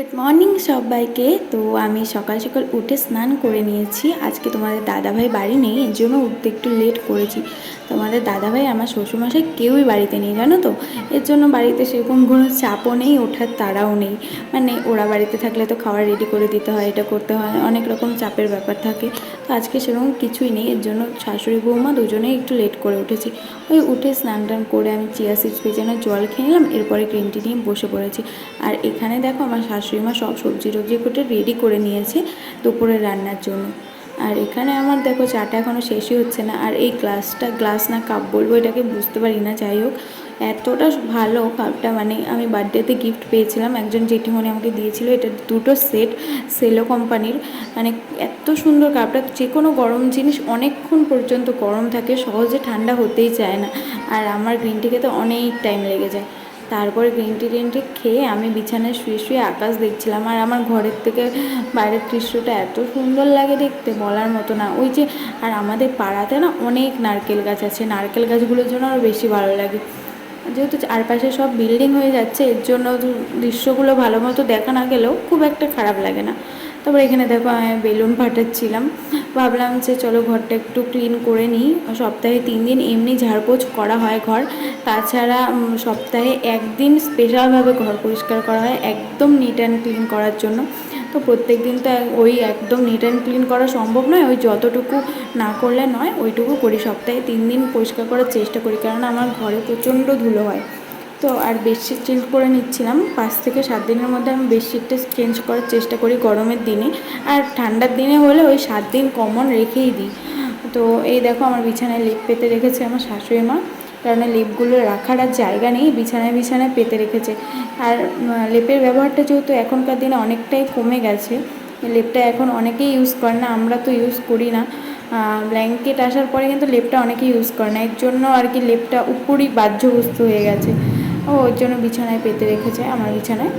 Good morning সবাইকে। তো আমি সকাল সকাল উঠে স্নান করে নিয়েছি। আজকে তোমাদের দাদাভাই বাড়ি নেই, এর জন্য উঠতে একটু লেট করেছি। তোমাদের দাদাভাই আমার শ্বশুরমশাই কেউই বাড়িতে নেই, জানো তো? এর জন্য বাড়িতে সেরকম কোনো চাপও নেই, ওঠার তাড়াও নেই। মানে ওরা বাড়িতে থাকলে তো খাবার রেডি করে দিতে হয়, এটা করতে হয়, অনেক রকম চাপের ব্যাপার থাকে। তো আজকে সেরকম কিছুই নেই, এর জন্য শাশুড়ি বৌমা দুজনেই একটু লেট করে উঠেছি। ওই উঠে স্নান টান করে আমি চিয়া সিডস ভেজানো জল খেয়ে নিলাম, এরপরে গ্রিন টি নিয়ে বসে পড়েছি। আর এখানে দেখো আমার শাশুড়ি মা সব সবজি টবজি কেটে রেডি করে নিয়েছে দুপুরে রান্নার জন্য। আর এখানে আমার দেখো চাটা এখনও শেষই হচ্ছে না। আর এই গ্লাসটা, গ্লাস না কাপ বলব, এটাকে বুঝতে পারি না, যাই হোক। এতটা ভালো কাপটা মানে আমি বার্থডেতে গিফট পেয়েছিলাম। একজন জেঠিমণি আমাকে দিয়েছিল, এটা দুটো সেট সেলো কোম্পানির মানে এত সুন্দর কাপটা যে কোনো গরম জিনিস অনেকক্ষণ পর্যন্ত গরম থাকে, সহজে ঠান্ডা হতেই চায় না। আর আমার গ্রিন টিকে তো অনেক টাইম লেগে যায়। তারপরে গ্রিন টি টিন টি খেয়ে আমি বিছানায় শুয়ে শুয়ে আকাশ দেখছিলাম। আর আমার ঘরের থেকে বাইরের দৃশ্যটা এত সুন্দর লাগে দেখতে, বলার মতো না। ওই যে, আর আমাদের পাড়াতে না অনেক নারকেল গাছ আছে। নারকেল গাছগুলোর জন্য আরও বেশি ভালো লাগে। যেহেতু চারপাশে সব বিল্ডিং হয়ে যাচ্ছে, এর জন্য দৃশ্যগুলো ভালো মতো দেখা না গেলেও খুব একটা খারাপ লাগে না। তারপরে এখানে দেখো আমি বেলুন ফাটাচ্ছিলাম। ভাবলাম যে চলো ঘরটা একটু ক্লিন করে নিই। সপ্তাহে তিন দিন এমনি ঝাড়পোছ করা হয় ঘর। তাছাড়া সপ্তাহে একদিন স্পেশালভাবে ঘর পরিষ্কার করা হয় একদম নিট অ্যান্ড ক্লিন করার জন্য। তো প্রত্যেক দিন তো ওই একদম নিট অ্যান্ড ক্লিন করা সম্ভব নয়। ওই যতটুকু না করলে নয়, ওইটুকু করি। সপ্তাহে তিন দিন পরিষ্কার করার চেষ্টা করি। কারণ আমার ঘরে প্রচণ্ড ধুলো হয়। তো আর বেডশিট চেঞ্জ করে নিচ্ছিলাম। পাঁচ থেকে সাত দিনের মধ্যে আমি বেডশিটটা চেঞ্জ করার চেষ্টা করি গরমের দিনে। আর ঠান্ডার দিনে হলে ওই সাত দিন কমন রেখেই দিই। তো এই দেখো আমার বিছানায় লেপ পেতে রেখেছে আমার শাশুড়ি মা। কারণ লেপগুলো রাখার আর জায়গা নেই, বিছানায় বিছানায় পেতে রেখেছে। আর লেপের ব্যবহারটা যেহেতু এখনকার দিনে অনেকটাই কমে গেছে লেপটা এখন অনেকেই ইউজ করে না, আমরা তো ইউজ করি না। ব্ল্যাঙ্কেট আসার পরে কিন্তু লেপটা অনেকেই ইউজ করে না। এর জন্য আর কি লেপটা উপরই বাহ্যবস্তু হয়ে গেছে। ও ওর জন্য বিছানায় পেতে রেখেছে, আমার বিছানায়।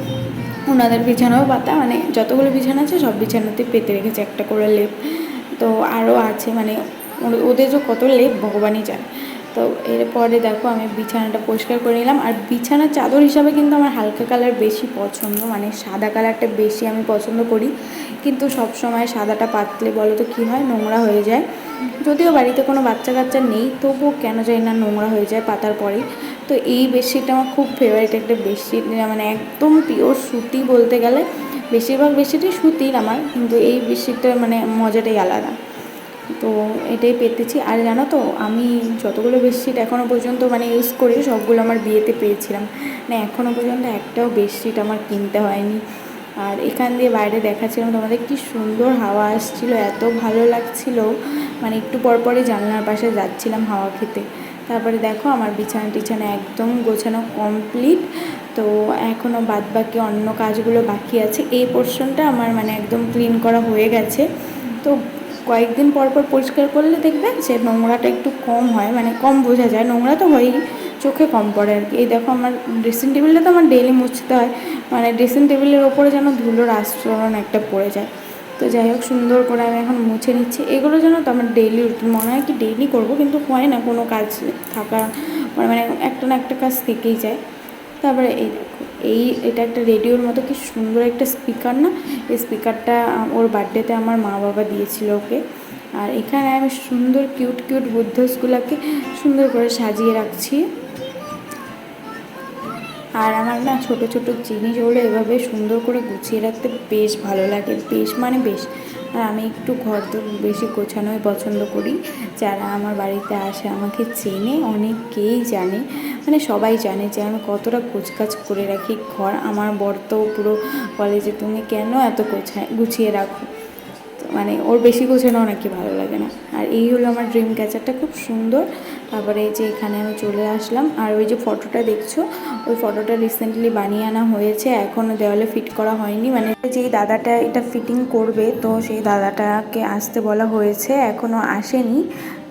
ওনাদের বিছানাও পাতা মানে যতগুলো বিছানা আছে সব বিছানাতে পেতে রেখেছে, একটা করে লেপ। তো আরও আছে মানে ওদের যে কত লেপ, ভগবানই জানে। তো এরপরে দেখো আমি বিছানাটা পরিষ্কার করে নিলাম। আর বিছানার চাদর হিসাবে কিন্তু আমার হালকা কালার বেশি পছন্দ মানে সাদা কালারটা বেশি আমি পছন্দ করি। কিন্তু সব সময় সাদাটা পাতলে বলো তো কী হয়, নোংরা হয়ে যায়। যদিও বাড়িতে কোনো বাচ্চা কাচ্চা নেই, তবুও কেন যায় না নোংরা হয়ে যায় পাতার পরেই। তো এই বেডশিটটা আমার খুব ফেভারিট একটা বেডশিট মানে একদম পিওর সুতি বলতে গেলে। বেশিরভাগ বেডশিটই সুতির আমার, কিন্তু এই বেডশিটটার মানে মজাটাই আলাদা। তো এটাই পেতেছি। আর জানো তো, আমি যতগুলো বেডশিট এখনও পর্যন্ত মানে ইউজ করি সবগুলো আমার বিয়েতে পেয়েছিলাম। মানে এখনও পর্যন্ত একটাও বেডশিট আমার কিনতে হয়নি। আর এখান দিয়ে বাইরে দেখাচ্ছিলাম, তোমাদের কি সুন্দর হাওয়া আসছিল, এত ভালো লাগছিল। মানে একটু পরপরই জানলার পাশে যাচ্ছিলাম হাওয়া খেতে। তারপরে দেখো আমার বিছানা টিছানা একদম গোছানো কমপ্লিট তো এখনও বাদ বাকি অন্য কাজগুলো বাকি আছে। এই পোর্শনটা আমার মানে একদম ক্লিন করা হয়ে গেছে। তো কয়েকদিন পর পর পরিষ্কার করলে দেখবেন যে নোংরাটা একটু কম হয় মানে কম বোঝা যায়। নোংরা তো হয়ই, চোখে কম পড়ে আর কি। এই দেখো আমার ড্রেসিং টেবিলটা তো আমার ডেলি মুছতে হয় মানে ড্রেসিং টেবিলের ওপরে যেন ধুলোর আস্তরণ একটা পড়ে যায়। তো যাই হোক, সুন্দর করে আমি এখন মুছে নিচ্ছি। এগুলো যেন তো আমার ডেইলি রুটিন মনে হয় কি ডেইলি করব, কিন্তু হয় না, কোনো কাজ থাকা মানে মানে একটা না একটা কাজ থেকেই যায়। তারপরে এই দেখো, এই, এটা একটা রেডিওর মতো কি সুন্দর একটা স্পিকার না? এই স্পিকারটা ওর বার্থডেতে আমার মা বাবা দিয়েছিল ওকে। আর এখানে আমি সুন্দর কিউট কিউট বুদ্ধসগুলোকে সুন্দর করে সাজিয়ে রাখছি। আর আমার না ছোট ছোট জিনিসগুলো এভাবে সুন্দর করে গুছিয়ে রাখতে বেশ ভালো লাগে, বেশ মানে বেশ। আর আমি একটু ঘর বেশি গোছানোই পছন্দ করি। যারা আমার বাড়িতে আসে আমাকে চেনে, অনেকেই জানে মানে সবাই জানে যে আমি কতটা গোছগাছ করে রাখি। ঘর আমার বর তো পুরো বলে যে, তুমি কেন এত গোছায় গুছিয়ে রাখো? মানে ওর বেশি গোছানো অনেকে ভালো লাগে না। আর এই হলো আমার ড্রিম ক্যাচারটা খুব সুন্দর। তারপরে যে এখানে আমি চলে আসলাম। আর ওই যে ফটোটা দেখছ, ওই ফটোটা রিসেন্টলি বানিয়ে আনা হয়েছে। এখনও দেওয়ালে ফিট করা হয়নি। মানে যেই দাদাটা এটা ফিটিং করবে, তো সেই দাদাটাকে আসতে বলা হয়েছে। এখনও আসেনি।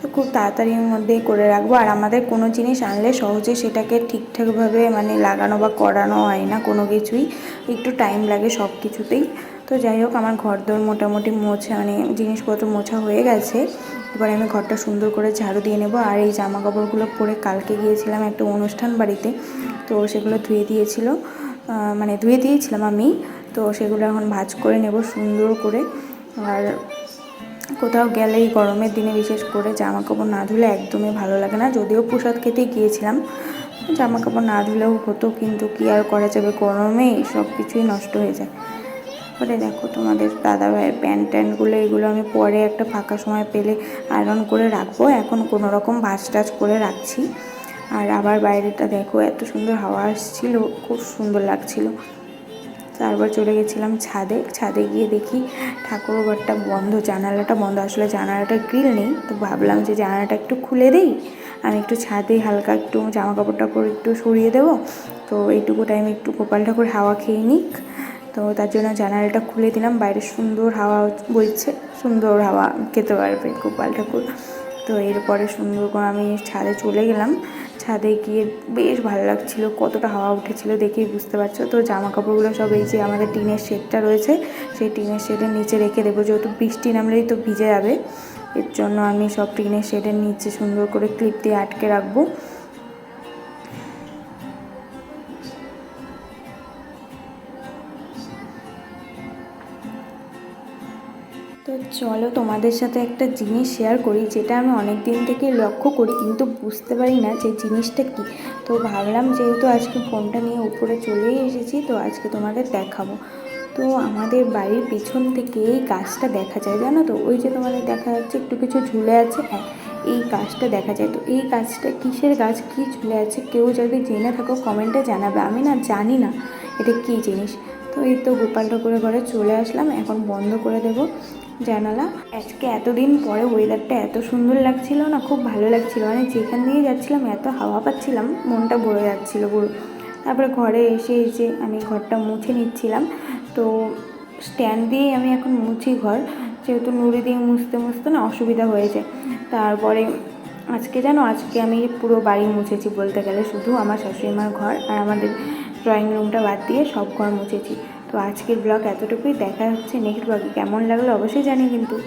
তো খুব তাড়াতাড়ির মধ্যেই করে রাখব। আর আমাদের কোনো জিনিস আনলে সহজে সেটাকে ঠিকঠাকভাবে মানে লাগানো বা করানো হয় না কোনো কিছুই। একটু টাইম লাগে সব কিছুতেই তো যাই হোক, আমার ঘর দোর মোটামুটি মোছা মানে জিনিসপত্র মোছা হয়ে গেছে। এবারে আমি ঘরটা সুন্দর করে ঝাড়ু দিয়ে নেব। আর এই জামা কাপড়গুলো পরে কালকে গিয়েছিলাম একটা অনুষ্ঠান বাড়িতে, তো সেগুলো ধুয়ে দিয়েছিল। মানে ধুয়ে দিয়েছিলাম আমি। তো সেগুলো এখন ভাজ করে নেব সুন্দর করে। আর কোথাও গেলেই গরমের দিনে বিশেষ করে জামা কাপড় না ধুলে একদমই ভালো লাগে না। যদিও প্রসাদ খেতেই গিয়েছিলাম জামা কাপড় না ধুলেও হতো, কিন্তু কি আর করা যাবে? গরমে সব কিছুই নষ্ট হয়ে যায়। পরে দেখো তোমাদের দাদা ভাইয়ের প্যান্ট ট্যান্টগুলো, এগুলো আমি পরে একটা ফাঁকা সময় পেলে আয়রন করে রাখব। এখন কোনো রকম ভাজ টাজ করে রাখছি। আর আবার বাইরেটা দেখো, এত সুন্দর হাওয়া আসছিল, খুব সুন্দর লাগছিল। তারপর চলে গেছিলাম ছাদে। ছাদে গিয়ে দেখি ঠাকুর ঘরটা বন্ধ, জানালাটা বন্ধ। আসলে জানালাটা গ্রিল নেই, তো ভাবলাম যে জানালাটা একটু খুলে দেই। আমি একটু ছাদে হালকা একটু জামা কাপড় টাপড় একটু সরিয়ে দেবো। তো এইটুকু টাইম একটু গোপাল ঠাকুর হাওয়া খেয়ে নিক। তো তার জন্য জানালাটা খুলে দিলাম। বাইরে সুন্দর হাওয়া বইছে। সুন্দর হাওয়া খেতে পারবে গোপাল ঠাকুর। তো এরপরে সুন্দর করে আমি ছাদে চলে গেলাম। ছাদে গিয়ে বেশ ভালো লাগছিল, কতটা হাওয়া উঠেছিল দেখেই বুঝতে পারছ। তো জামা কাপড়গুলো সব এই যে আমাদের টিনের শেডটা রয়েছে, সেই টিনের শেডের নিচে রেখে দেবো। যেহেতু বৃষ্টি নামলেই তো ভিজে যাবে, এর জন্য আমি সব টিনের শেডের নিচে সুন্দর করে ক্লিপ দিয়ে আটকে রাখব। তো চলো তোমাদের সাথে একটা জিনিস শেয়ার করি, যেটা আমি অনেক দিন থেকে লক্ষ্য করি, কিন্তু বুঝতে পারি না যে জিনিসটা কি। তো ভাবলাম যেহেতু আজকে ফোনটা নিয়ে উপরে চলেই এসেছি, তো আজকে তোমাদের দেখাবো। তো আমাদের বাড়ির পিছন থেকে এই গাছটা দেখা যায়, জানো তো? ওই যে তোমাদের দেখা যাচ্ছে, একটু কিছু ঝুলে আছে হ্যাঁ এই গাছটা দেখা যায়। তো এই গাছটা কিসের গাছ, কী ঝুলে আছে, কেউ যদি জেনে থাকো কমেন্টে জানাবে। আমি না জানি না এটা কী জিনিস। তো এই তো গোপাল ঠাকুরের ঘরে চলে আসলাম, এখন বন্ধ করে দেবো। জানালা। আজকে এতদিন পরে ওয়েদারটা এত সুন্দর লাগছিল না, খুব ভালো লাগছিল। মানে যেখান দিয়ে যাচ্ছিলাম, এত হাওয়া পাচ্ছিলাম, মনটা ভরে যাচ্ছিল পুরো। তারপরে ঘরে এসে এসে আমি ঘরটা মুছে নিচ্ছিলাম, তো স্ট্যান্ড দিয়েই আমি এখন মুছি ঘর। যেহেতু নুড়ি দিয়ে মুছতে মুছতে না অসুবিধা হয়েছে। তারপরে আজকে জানো, আজকে আমি পুরো বাড়ি মুছেছি বলতে গেলে। শুধু আমার শাশুড়ি মার ঘর আর আমাদের ড্রয়িং রুমটা বাদ দিয়ে সব ঘর মুছেছি। তো আজকের ব্লগ এতটুকুই। দেখা হচ্ছে নেক্সট ব্লগে। কেমন লাগল অবশ্যই জানি কিন্তু।